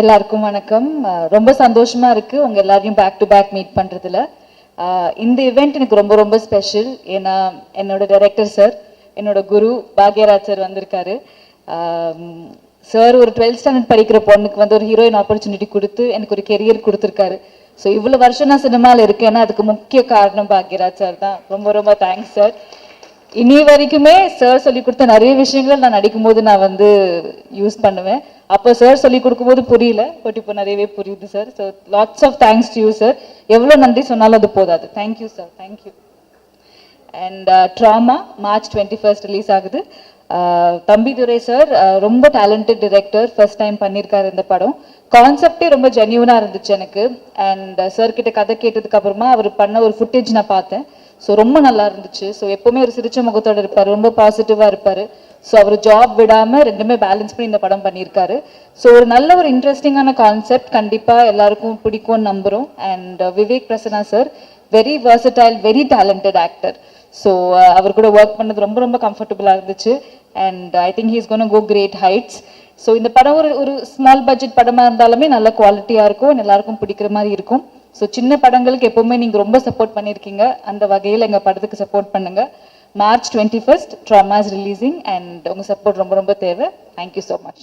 எல்லாருக்கும் வணக்கம். ரொம்ப சந்தோஷமா இருக்கு உங்க எல்லாரையும் பேக் டு பேக் மீட் பண்றதுல. இந்த இவெண்ட் எனக்கு ரொம்ப ரொம்ப ஸ்பெஷல் ஏன்னா என்னோட டைரக்டர் சார் என்னோட குரு பாக்யராஜ் சார் வந்திருக்காரு. சார் ஒரு டுவெல்த் ஸ்டாண்டர்ட் படிக்கிற பொண்ணுக்கு வந்து ஒரு ஹீரோயின் ஆப்பர்ச்சுனிட்டி கொடுத்து எனக்கு ஒரு கெரியர் கொடுத்துருக்காரு. ஸோ இவ்வளோ வருஷம் நான் சினிமாவில் இருக்கேன்னா அதுக்கு முக்கிய காரணம் பாக்யராஜ் சார் தான். ரொம்ப ரொம்ப தேங்க்ஸ் சார் இனி வரைக்குமே சார் சொல்லி கொடுத்த நிறைய விஷயங்கள் நான் நடிக்கும்போது நான் வந்து யூஸ் பண்ணுவேன். அப்போ சார் சொல்லி கொடுக்கும்போது புரியல. பட் இப்போ நிறையவே புரியுது sir so lots of thanks to you sir எவ்வளோ நன்றி சொன்னாலும் அது போதாது. Thank you sir thank you and drama March twenty first release ஆகுது. தம்பி துரை சார் ரொம்ப டேலண்டட் டிரெக்டர் ஃபர்ஸ்ட் டைம் பண்ணியிருக்காரு இந்த படம். கான்செப்டே ரொம்ப ஜென்யூனாக இருந்துச்சு எனக்கு. அண்ட் சார் கிட்ட கதை கேட்டதுக்கு அப்புறமா அவர் பண்ண ஒரு ஃபுட்டேஜ் நான் பார்த்தேன். ஸோ ரொம்ப நல்லா இருந்துச்சு. ஸோ எப்பவுமே ஒரு சிரிச்ச முகத்தோட இருப்பார். ரொம்ப பாசிட்டிவாக இருப்பார். ஸோ அவர் ஜாப் விடாமல் ரெண்டுமே பேலன்ஸ் பண்ணி இந்த படம் பண்ணியிருக்காரு ஸோ ஒரு நல்ல ஒரு இன்ட்ரெஸ்டிங்கான கான்செப்ட் கண்டிப்பாக எல்லாருக்கும் பிடிக்கும்னு நம்புகிறோம் and Vivek Prasanna sir very versatile very talented actor so அவர் கூட ஒர்க் பண்ணது ரொம்ப ரொம்ப கம்ஃபர்டபுளாக இருந்துச்சு. And I think he's gone go great heights so இந்த படம் ஒரு ஒரு ஸ்மால் பட்ஜெட் படமாக இருந்தாலுமே நல்ல குவாலிட்டியாக இருக்கும். எல்லாருக்கும் பிடிக்கிற மாதிரி இருக்கும். ஸோ சின்ன படங்களுக்கு எப்போவுமே நீங்கள் ரொம்ப சப்போர்ட் பண்ணியிருக்கீங்க அந்த வகையில் எங்கள் படத்துக்கு சப்போர்ட் பண்ணுங்கள் March twenty first dramas releasing and உங்கள் சப்போர்ட் ரொம்ப ரொம்ப தேவை. Thank you so much